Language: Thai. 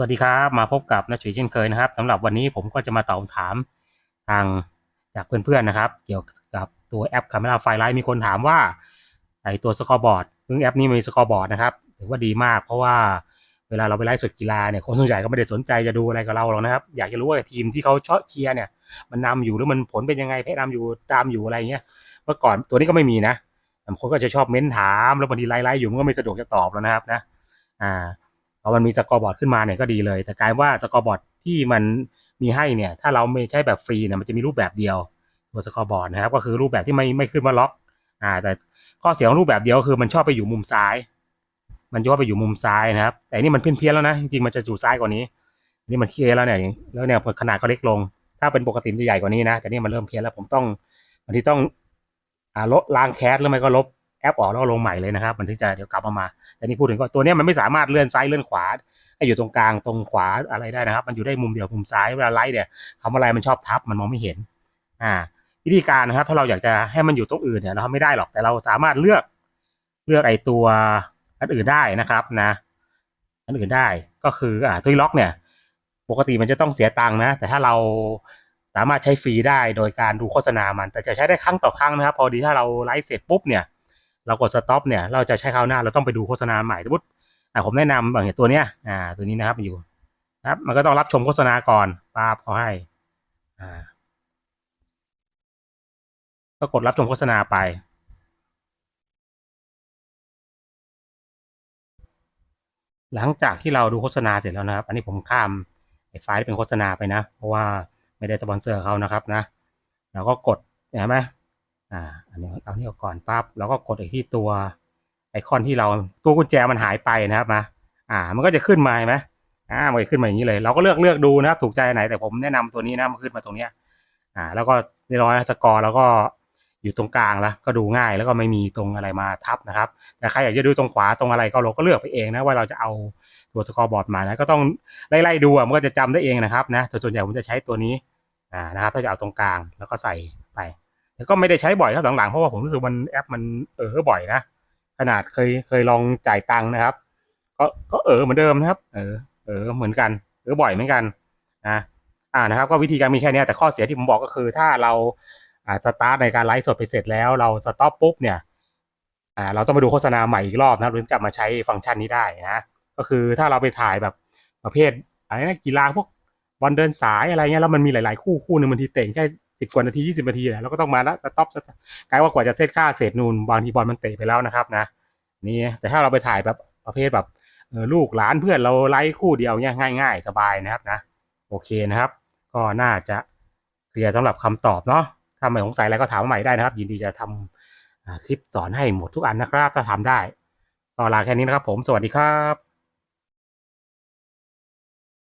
วัสดีครับ มาพบกับนักฉุยเช่นเคยนะครับสำหรับวันนี้ผมก็จะมาตอบคำถามทางจากเพื่อนๆนะครับ เกี่ยวกับตัวแอป Camera f i l i g h t มีคนถามว่าไอตัวสกอร์บอร์ดซึ่งแอปนี้มีสกอร์บอร์ดนะครับถือว่าดีมาก เพราะว่าเวลาเราไปไลฟ์สดกีฬาเนี่ยคนส่วนใหญ่ก็ไม่ได้สนใจจะดูอะไรกับเราหรอกนะครับ อยากจะรู้ว่าทีมที่เขาชอบเชียร์เนี่ย มันนำอยู่หรือมันผลเป็นยังไงแพ้นำอยู่ตามอยู่อะไรเงี้ยเมื่อก่อนตัวนี้ก็ไม่มีนะบางคนก็จะชอบเม้นถามแล้วบางทีไลฟ์ๆอยู่มันก็ไม่สะดวกจะตอบแล้วนะครับนะอ่า พอมันมีสกอร์บอร์ดขึ้นมาเนี่ยก็ดีเลย แต่กลายว่าสกอร์บอร์ดที่มันมีให้เนี่ยถ้าเราไม่ใช้แบบฟรีเนี่ยมันจะมีรูปแบบเดียวตัวสกอร์บอร์ดนะครับก็คือรูปแบบที่ไม่ไม่ขึ้นว่าล็อกอ่าแต่ข้อเสียของรูปแบบเดียวคือมันชอบไปอยู่มุมซ้าย มันชอบไปอยู่มุมซ้ายนะครับ แต่นี่มันเพี้ยนเพี้ยนแล้วนะจริงๆมันจะอยู่ซ้ายกว่านี้นี่มันเคลียร์แล้วเนี่ยแล้วเนี่ยขนาดก็เล็กลง ถ้าเป็นปกติมันจะใหญ่กว่านี้นะ แต่นี่มันเริ่มเพี้ยนแล้วผมต้องบางทีต้องอ่าลบล้างแคสหรือไม่ก็ลบ แอปออกแล้วก็ลงใหม่เลยนะครับ มันถึงจะเดี๋ยวกลับมามาแต่นี่พูดถึงก็ตัวนี้มันไม่สามารถเลื่อนซ้ายเลื่อนขวาให้อยู่ตรงกลางตรงขวาอะไรได้นะครับ มันอยู่ได้มุมเดียวมุมซ้ายเวลาไลท์เนี่ยคำอะไรมันชอบทับมันมองไม่เห็น อ่า วิธีการนะครับ ถ้าเราอยากจะให้มันอยู่ตรงอื่นเนี่ยเราทำไม่ได้หรอกแต่เราสามารถเลือกเลือกไอ้ตัวอันอื่นได้นะครับนะอันอื่นได้ก็คืออ่าตัวล็อกเนี่ย ปกติมันจะต้องเสียตังค์นะ แต่ถ้าเราสามารถใช้ฟรีได้โดยการดูโฆษณามัน แต่จะใช้ได้ครั้งต่อครั้งนะครับ พอดีถ้าเราไลฟ์เสร็จปุ๊บเนี่ย เรากดสต็อปเนี่ยเราจะใช้คราวหน้าเราต้องไปดูโฆษณาใหม่สมมติผมแนะนำอย่างตัวเนี้ยอ่าตัวนี้นะครับอยู่นะครับมันก็ต้องรับชมโฆษณาก่อนป้าบเขาให้อ่าก็กดรับชมโฆษณาไปหลังจากที่เราดูโฆษณาเสร็จแล้วนะครับ อันนี้ผมข้ามไอ้ไฟล์ที่เป็นโฆษณาไปนะ เพราะว่าไม่ได้สปอนเซอร์เขานะครับนะเราก็กดเห็นไหม อ่าอันนี้เอานี่ออกก่อนปั๊บแล้วก็กดไอ้ที่ตัวไอคอนที่เราตัวกุญแจมันหายไปนะครับมาอ่า มันก็จะขึ้นมาไหมอ่ามันจะขึ้นมาอย่างนี้เลย เราก็เลือกเลือกดูนะครับถูกใจไหนแต่ผมแนะนำตัวนี้นะมันขึ้นมาตรงเนี้ยอ่า แล้วก็เรียบร้อยสกอร์แล้วก็อยู่ตรงกลางแล้วก็ดูง่ายแล้วก็ไม่มีตรงอะไรมาทับนะครับแต่ใครอยากจะดูตรงขวาตรงอะไรก็เราก็เลือกไปเองนะว่าเราจะเอาตัวสกอร์บอร์ดมานะก็ต้องไล่ๆดูมันก็จะจำได้เองนะครับนะแต่ส่วนใหญ่ผมจะใช้ตัวนี้อ่านะครับถ้าจะเอาตรงกลางแล้วก็ใส่ไป ก็ไม่ได้ใช้บ่อยครับหลังๆเพราะว่าผมรู้สึกมันแอปมันเออบ่อยนะขนาดเคยเคยลองจ่ายตังค์นะครับ ก็ก็เออเหมือนเดิมนะครับ เออ เออเหมือนกันเออบ่อยเหมือนกันนะอ่านะครับ ก็วิธีการมีแค่นี้แต่ข้อเสียที่ผมบอกก็คือ ถ้าเราอ่าสตาร์ทในการไลฟ์สดไปเสร็จแล้ว เราสต็อปปุ๊บเนี่ยอ่าเราต้องไปดูโฆษณาใหม่อีกรอบนะครับถึงจะมาใช้ฟังก์ชันนี้ได้นะก็คือถ้าเราไปถ่ายแบบประเภทอะไรนะกีฬาพวกบอลเดินสายอะไรเงี้ยแล้วมันมีหลาย ๆ คู่คู่หนึ่งบางทีเตะแค่ สิบกว่านาทียี่สิบนาทีเนี่ยเราก็ต้องมาแล้วสต็อปกลายว่ากว่าจะเซตค่าเศษนูนบางทีบอลมันเตะไปแล้วนะครับนะนี่แต่ถ้าเราไปถ่ายแบบประเภทแบบลูกหลานเพื่อนเราไลฟ์คู่เดียวเนี่ยง่าย ๆ สบายนะครับนะ โอเคนะครับ ก็น่าจะเคลียร์สำหรับคำตอบเนาะถ้าไม่สงสัยอะไรก็ถามมาใหม่ได้นะครับ ยินดีจะทำอ่าคลิปสอนให้หมดทุกอันนะครับ ถ้าทำได้ก็ลาแค่นี้นะครับผมสวัสดีครับ